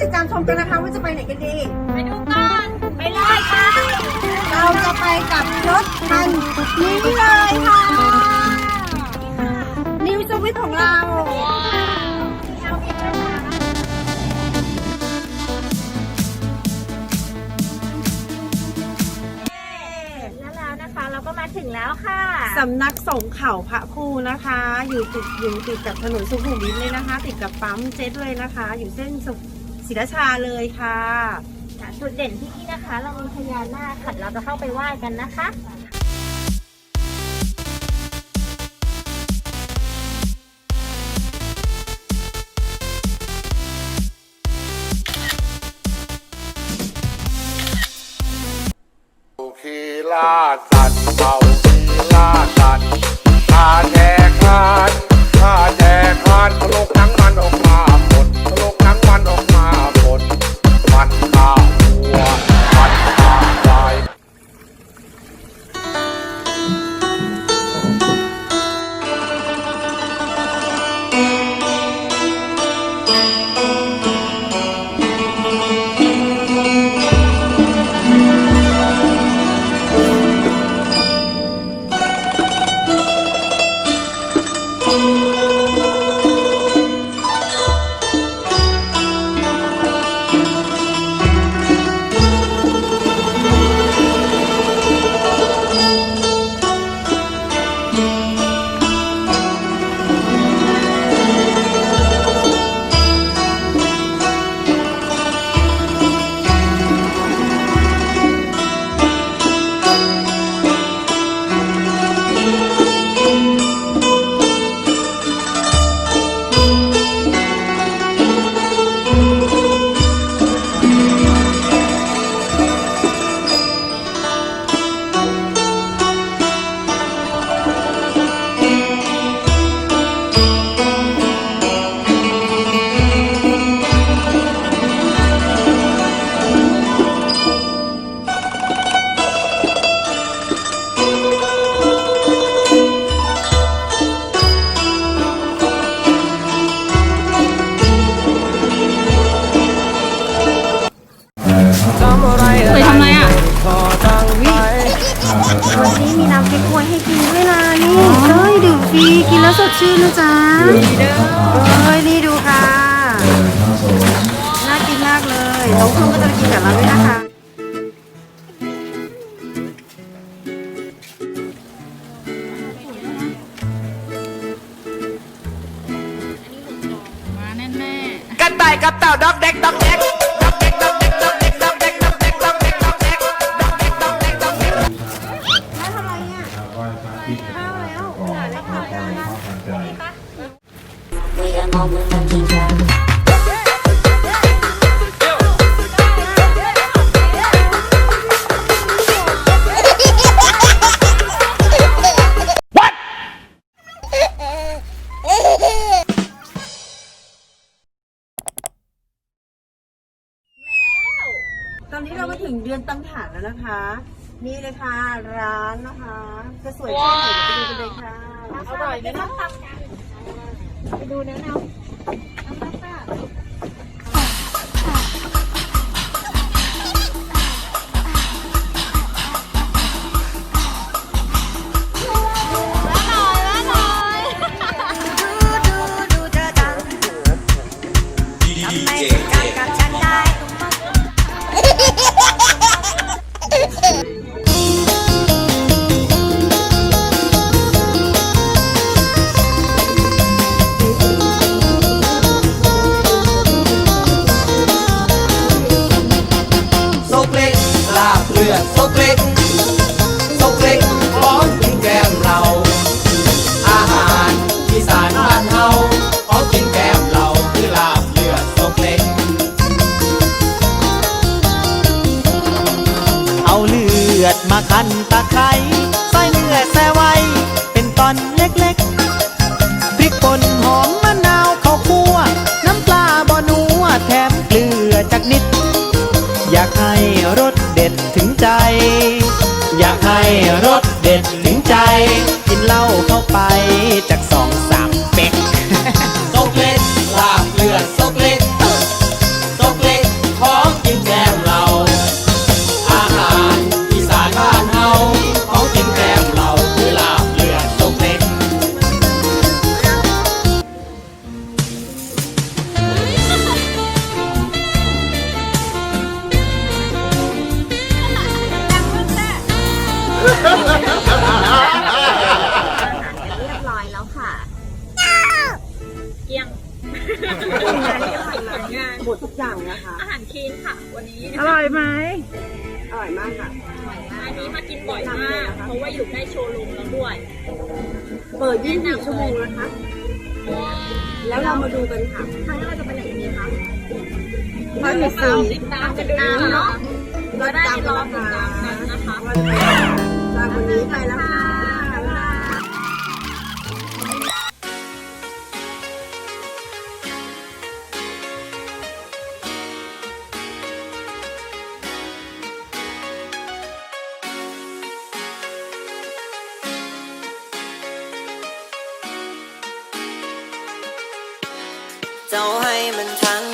ติดตามชมกันนะคะว่าจะไปไหนกันดี ไปดูกันไปเลยค่ะเราจะไปกับรถคันนี้เลยค่ะนิวสวิตของเราแล้วแล้วนะคะเราก็มาถึงแล้วค่ะ สำนักสงฆ์เขาพระครูนะคะ อยู่ติดอยู่ติดกับถนนสุขุมวิทเลยนะคะ ติดกับปั๊มเจ็ตเลยนะคะ อยู่เส้นสุ ศรีรชาเลยค่ะ ค่ะจุดเด่นที่นี่นะคะ เรามีพญานาคค่ะเราจะเข้าไปไหว้กันนะคะ แล้วสดชื่นนะจ๊ะเฮ้ยนี่ดูค่ะ น่ากินมากเลยน้องพึ่งก็จะกินกับเราด้วยนะคะกระต่ายกับเต่าดอกเด็กดอกเด็ก ตอนนี้เรามาถึงเดือนตั้งฐานแล้วนะคะ นี่เลยค่ะร้านนะคะจะสวยแค่ไหนเดี๋ยวไปดูกันเลยค่ะอร่อยไหมคะไปดูแนะนำซ อยากให้รสเด็ดถึงใจ กินเหล้าเข้าไปจากสองสามเป๊กซกเล็กลาบเลือดซกเล็กซกเล็ก เกลี้ยงงานเยอะผลงานหมดทุกอย่างนะคะ อาหารคลีนค่ะ วันนี้อร่อยไหมอร่อยมากค่ะ อันนี้มากินบ่อยมาก เพราะว่าอยู่ใกล้โชว์รูมแล้วด้วย เปิด 24 ชั่วโมงนะคะ แล้วเรามาดูกันค่ะครั้งหน้าเราจะไปไหนดีคะภาคที่สี่ติดตามกันดูเนาะก็ได้รอติดตามกันนะคะ เจ้าให้มันทั้ง